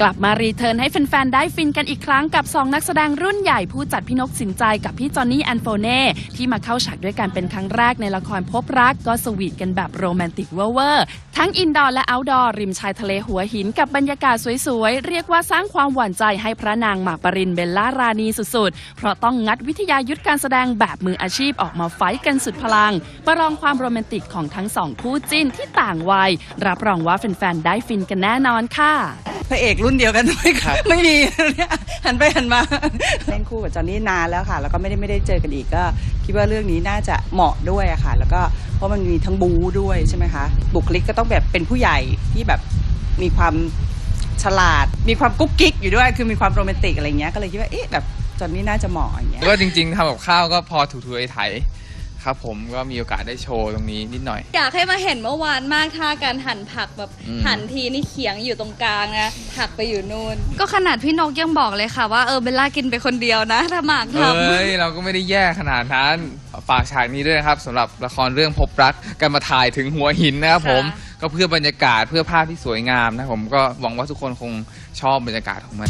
กลับมารีเทิร์นให้แฟนๆ ได้ฟินกันอีกครั้งกับ 2 นักแสดงรุ่นใหญ่ผู้จัดพี่นกสินใจกับพี่จอนนี่แอนโฟเน่ที่มาเข้าฉากด้วยกันเป็นครั้งแรกในละครพบรักก็สวีทกันแบบโรแมนติกเวอร์ๆทั้งอินดอร์และเอาท์ดอร์ริมชายทะเลหัวหินกับบรรยากาศสวยๆ เรียกว่าสร้างความหวั่นใจให้พระนางหมากปรินเบลล่ารานีสุดๆ เพราะต้องงัดวิทยายุทธการแสดงแบบมืออาชีพออกมาไฟกันสุดพลัง ประลองความโรแมนติกของทั้งสองคู่จิ้นที่ต่างวัยรับรองว่าแฟนๆ ได้ฟินกันแน่นอนค่ะ พระเอกรุ่นเดียวกันไม่ไม่มีเนี่ยหันไปหันมาเล่นคู่กับจอนนี่นานแล้วค่ะ แล้วก็ไม่ได้ไม่ได้เจอกันอีกก็ คิดว่าเรื่องนี้น่าจะเหมาะด้วยอะค่ะ แล้วก็เพราะมันมีทั้งบูด้วยใช่ไหมคะ บุคลิกก็ต้องแบบเป็นผู้ใหญ่ที่แบบมีความฉลาด มีความกุ๊กกิ๊กอยู่ด้วยคือมีความโรแมนติกอะไรเงี้ยก็เลยคิดว่าเอ๊ะแบบจอนนี่น่าจะเหมาะอย่างเงี้ย ก็จริง ๆทำกับข้าวก็พอถูๆไอ้ไถ ครับผมก็มีโอกาสได้โชว์ตรงนี้นิดหน่อย อยากให้มาเห็นเมื่อวานมากท่าการหั่นผักแบบอืม หั่นทีนี่เขียงอยู่ตรงกลางนะผักไปอยู่นู่น ก็ขนาดพี่นกยังบอกเลยค่ะว่าเออเบลล่ากินไปคนเดียวนะ ถ้าหมากทำเอ้ยเราก็ไม่ได้แย่ขนาดนั้น ฝากฉากนี้ด้วยนะครับสำหรับละครเรื่องพบรักกันมาถ่ายถึงหัวหินนะครับผมค่ะก็เพื่อบรรยากาศเพื่อภาพที่สวยงามนะผมก็หวังว่าทุกคนคงชอบบรรยากาศของมัน